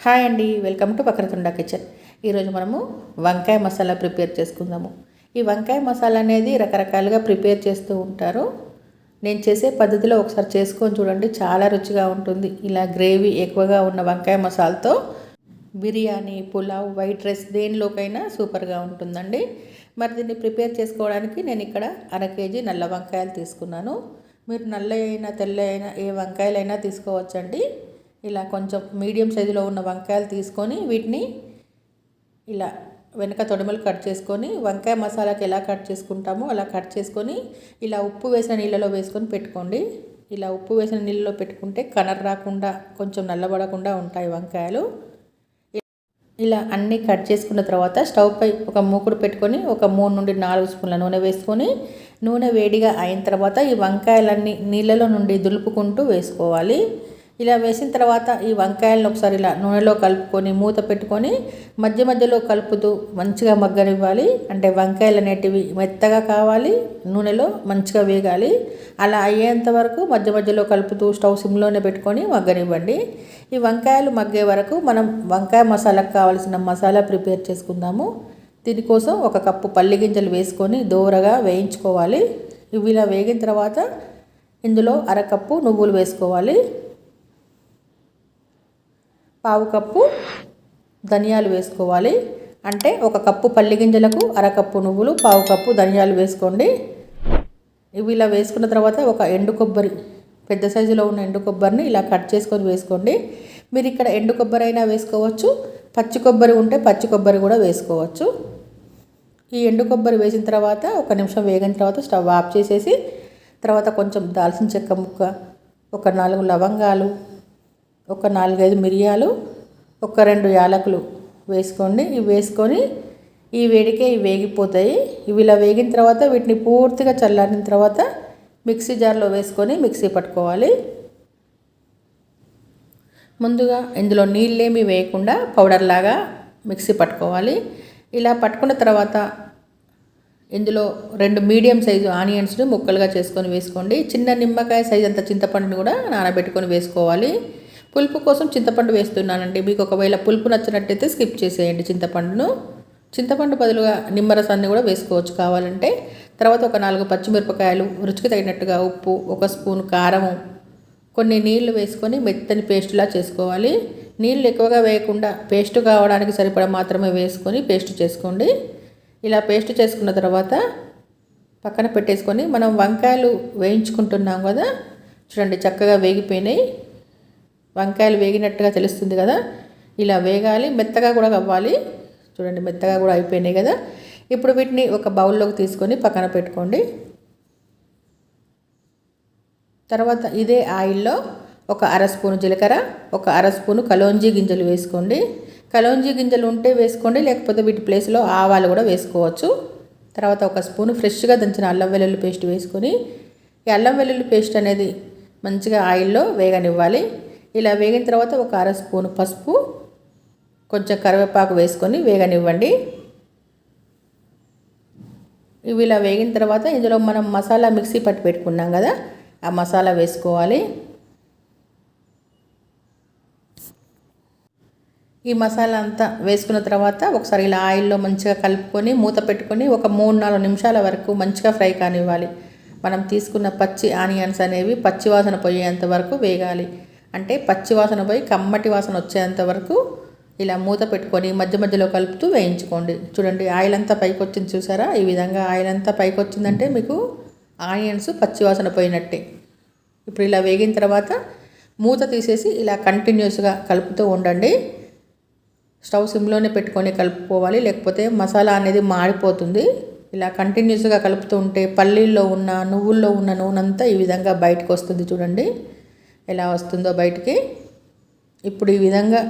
Hi అండి welcome to Vakratunda kitchen. ఈరోజు మనము వంకాయ మసాలా ప్రిపేర్ చేసుకుందాము. ఈ వంకాయ మసాలా అనేది రకరకాలుగా ప్రిపేర్ చేస్తూ ఉంటారు. నేను చేసే పద్ధతిలో ఒకసారి చేసుకొని చూడండి చాలా రుచిగా ఉంటుంది. ఇలా గ్రేవీ ఎక్కువగా ఉన్న వంకాయ మసాలాతో బిర్యానీ పులావ్ వైట్ రైస్ దేనిలోకైనా సూపర్గా ఉంటుందండి. మరి దీన్ని ప్రిపేర్ చేసుకోవడానికి నేను ఇక్కడ అర కేజీ నల్ల వంకాయలు తీసుకున్నాను. మీరు నల్ల అయినా తెల్ల అయినా ఏ వంకాయలైనా తీసుకోవచ్చండి. ఇలా కొంచెం మీడియం సైజులో ఉన్న వంకాయలు తీసుకొని వీటిని ఇలా వెనక తొడమలు కట్ చేసుకొని వంకాయ మసాలాకి ఎలా కట్ చేసుకుంటామో అలా కట్ చేసుకొని ఇలా ఉప్పు వేసిన నీళ్ళలో వేసుకొని పెట్టుకోండి. ఇలా ఉప్పు వేసిన నీళ్ళలో పెట్టుకుంటే కలర్ రాకుండా కొంచెం నల్లబడకుండా ఉంటాయి వంకాయలు. ఇలా అన్నీ కట్ చేసుకున్న తర్వాత స్టవ్ పై ఒక మూకుడు పెట్టుకొని ఒక మూడు నుండి నాలుగు స్పూన్ల నూనె వేసుకొని నూనె వేడిగా అయిన తర్వాత ఈ వంకాయలన్నీ నీళ్ళలో నుండి దులుపుకుంటూ వేసుకోవాలి. ఇలా వేసిన తర్వాత ఈ వంకాయలను ఒకసారి ఇలా నూనెలో కలుపుకొని మూత పెట్టుకొని మధ్య మధ్యలో కలుపుతూ మంచిగా మగ్గనివ్వాలి. అంటే వంకాయలు అనేటివి మెత్తగా కావాలి నూనెలో మంచిగా వేగాలి. అలా అయ్యేంత వరకు మధ్య మధ్యలో కలుపుతూ స్టవ్ సిమ్లోనే పెట్టుకొని మగ్గనివ్వండి. ఈ వంకాయలు మగ్గే వరకు మనం వంకాయ మసాలాకు కావాల్సిన మసాలా ప్రిపేర్ చేసుకుందాము. దీనికోసం ఒక కప్పు పల్లి గింజలు వేసుకొని దూరగా వేయించుకోవాలి. ఇవి ఇలా వేగిన తర్వాత ఇందులో అరకప్పు నువ్వులు వేసుకోవాలి. పావు కప్పు ధనియాలు వేసుకోవాలి. అంటే ఒక కప్పు పల్లి గింజలకు అరకప్పు నువ్వులు పావు కప్పు ధనియాలు వేసుకోండి. ఇవి ఇలా వేసుకున్న తర్వాత ఒక ఎండు కొబ్బరి పెద్ద సైజులో ఉన్న ఎండు కొబ్బరిని ఇలా కట్ చేసుకొని వేసుకోండి. మీరు ఇక్కడ ఎండు కొబ్బరి అయినా వేసుకోవచ్చు పచ్చి కొబ్బరి ఉంటే పచ్చి కొబ్బరి కూడా వేసుకోవచ్చు. ఈ ఎండు కొబ్బరి వేసిన తర్వాత ఒక నిమిషం వేగిన తర్వాత స్టవ్ ఆఫ్ చేసేసి తర్వాత కొంచెం దాల్చిన చెక్క ముక్క ఒక నాలుగు లవంగాలు ఒక నాలుగైదు మిరియాలు ఒక రెండు యాలకులు వేసుకోండి. ఇవి వేసుకొని ఈ వేడికే ఇవి వేగిపోతాయి. ఇవి ఇలా వేగిన తర్వాత వీటిని పూర్తిగా చల్లారిన తర్వాత మిక్సీ జార్లో వేసుకొని మిక్సీ పట్టుకోవాలి. ముందుగా ఇందులో నీళ్ళేమి వేయకుండా పౌడర్ లాగా మిక్సీ పట్టుకోవాలి. ఇలా పట్టుకున్న తర్వాత ఇందులో రెండు మీడియం సైజు ఆనియన్స్ని ముక్కలుగా చేసుకొని వేసుకోండి. చిన్న నిమ్మకాయ సైజు అంత చింతపండుని కూడా నానబెట్టుకొని వేసుకోవాలి. పులుపు కోసం చింతపండు వేస్తున్నానండి. మీకు ఒకవేళ పులుపు నచ్చినట్టయితే స్కిప్ చేసేయండి చింతపండును. చింతపండు బదులుగా నిమ్మరసాన్ని కూడా వేసుకోవచ్చు కావాలంటే. తర్వాత ఒక నాలుగు పచ్చిమిరపకాయలు రుచికి తగినట్టుగా ఉప్పు ఒక స్పూన్ కారము కొన్ని నీళ్ళు వేసుకొని మెత్తని పేస్టులా చేసుకోవాలి. నీళ్ళు ఎక్కువగా వేయకుండా పేస్ట్ కావడానికి సరిపడా మాత్రమే వేసుకొని పేస్ట్ చేసుకోండి. ఇలా పేస్ట్ చేసుకున్న తర్వాత పక్కన పెట్టేసుకొని మనం వంకాయలు వేయించుకుంటున్నాం కదా. చూడండి చక్కగా వేగిపోయినాయి. వంకాయలు వేగినట్టుగా తెలుస్తుంది కదా? ఇలా వేగాలి మెత్తగా కూడా అవ్వాలి. చూడండి మెత్తగా కూడా అయిపోయినాయి కదా? ఇప్పుడు వీటిని ఒక బౌల్లోకి తీసుకొని పక్కన పెట్టుకోండి. తర్వాత ఇదే ఆయిల్లో ఒక అర స్పూను జీలకర్ర ఒక అర స్పూను కలోంజీ గింజలు వేసుకోండి. కలోంజీ గింజలు ఉంటే వేసుకోండి లేకపోతే వీటి ప్లేస్లో ఆవాలు కూడా వేసుకోవచ్చు. తర్వాత ఒక స్పూను ఫ్రెష్గా దంచిన అల్లం వెల్లుల్లి పేస్ట్ వేసుకొని ఈ అల్లం వెల్లుల్లి పేస్ట్ అనేది మంచిగా ఆయిల్లో వేగనివ్వాలి. ఇలా వేగిన తర్వాత ఒక అర స్పూన్ పసుపు కొంచెం కరివేపాకు వేసుకొని వేగనివ్వండి. ఇవి ఇలా వేగిన తర్వాత ఇందులో మనం మసాలా మిక్సీ పట్టి పెట్టుకున్నాం కదా ఆ మసాలా వేసుకోవాలి. ఈ మసాలా అంతా వేసుకున్న తర్వాత ఒకసారి ఇలా ఆయిల్లో మంచిగా కలుపుకొని మూత పెట్టుకొని ఒక మూడు నాలుగు నిమిషాల వరకు మంచిగా ఫ్రై కానివ్వాలి. మనం తీసుకున్న పచ్చి ఆనియన్స్ అనేవి పచ్చి వాసన పోయేంత వరకు వేగాలి. అంటే పచ్చి వాసన పోయి కమ్మటి వాసన వచ్చేంత వరకు ఇలా మూత పెట్టుకొని మధ్య మధ్యలో కలుపుతూ వేయించుకోండి. చూడండి ఆయిల్ అంతా పైకి వచ్చింది చూసారా? ఈ విధంగా ఆయిల్ అంతా పైకి వచ్చిందంటే మీకు ఆనియన్స్ పచ్చి వాసన పోయినట్టే. ఇప్పుడు ఇలా వేగిన తర్వాత మూత తీసేసి ఇలా కంటిన్యూస్గా కలుపుతూ ఉండండి. స్టవ్ సిమ్లోనే పెట్టుకొని కలుపుకోవాలి. లేకపోతే మసాలా అనేది మాడిపోతుంది. ఇలా కంటిన్యూస్గా కలుపుతూ ఉంటే పల్లీల్లో ఉన్న నువ్వుల్లో ఉన్న నూనె అంతా ఈ విధంగా బయటకు వస్తుంది చూడండి. ఎలా వస్తుందో బయటికి. ఇప్పుడు ఈ విధంగా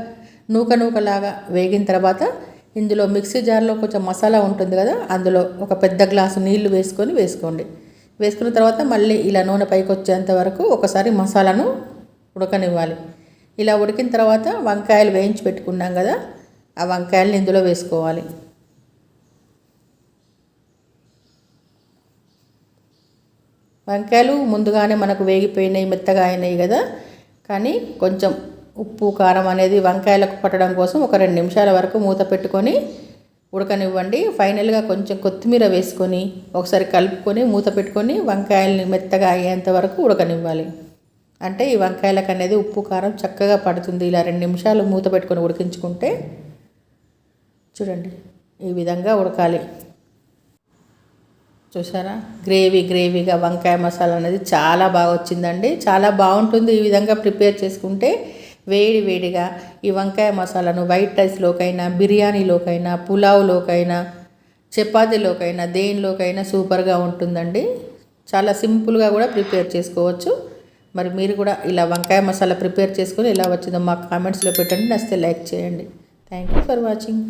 నూక నూకలాగా వేగిన తర్వాత ఇందులో మిక్సీ జార్లో కొంచెం మసాలా ఉంటుంది కదా అందులో ఒక పెద్ద గ్లాసు నీళ్ళు వేసుకొని వేసుకోండి. వేసుకున్న తర్వాత మళ్ళీ ఇలా నూనె పైకి వచ్చేంత వరకు ఒకసారి మసాలాను ఉడకనివ్వాలి. ఇలా ఉడికిన తర్వాత వంకాయలు వేయించి పెట్టుకున్నాం కదా ఆ వంకాయలను ఇందులో వేసుకోవాలి. వంకాయలు ముందుగానే మనకు వేగిపోయినాయి మెత్తగా అయినాయి కదా. కానీ కొంచెం ఉప్పు కారం అనేది వంకాయలకు పట్టడం కోసం ఒక రెండు నిమిషాల వరకు మూత పెట్టుకొని ఉడకనివ్వండి. ఫైనల్గా కొంచెం కొత్తిమీర వేసుకొని ఒకసారి కలుపుకొని మూత పెట్టుకొని వంకాయల్ని మెత్తగా అయ్యేంత వరకు ఉడకనివ్వాలి. అంటే ఈ వంకాయలకు అనేది ఉప్పు కారం చక్కగా పడుతుంది. ఇలా రెండు నిమిషాలు మూత పెట్టుకొని ఉడికించుకుంటే చూడండి ఈ విధంగా ఉడకాలి. చూసారా గ్రేవీ గ్రేవీగా వంకాయ మసాలా అనేది చాలా బాగా వచ్చిందండి. చాలా బాగుంటుంది ఈ విధంగా ప్రిపేర్ చేసుకుంటే. వేడి వేడిగా ఈ వంకాయ మసాలాను వైట్ రైస్లోకైనా బిర్యానీలోకైనా పులావ్లోకైనా చపాతీలోకైనా దేనిలోకైనా సూపర్గా ఉంటుందండి. చాలా సింపుల్గా కూడా ప్రిపేర్ చేసుకోవచ్చు. మరి మీరు కూడా ఇలా వంకాయ మసాలా ప్రిపేర్ చేసుకొని ఎలా వచ్చిందో మాకు కామెంట్స్లో పెట్టండి. నచ్చితే లైక్ చేయండి. Thank you for watching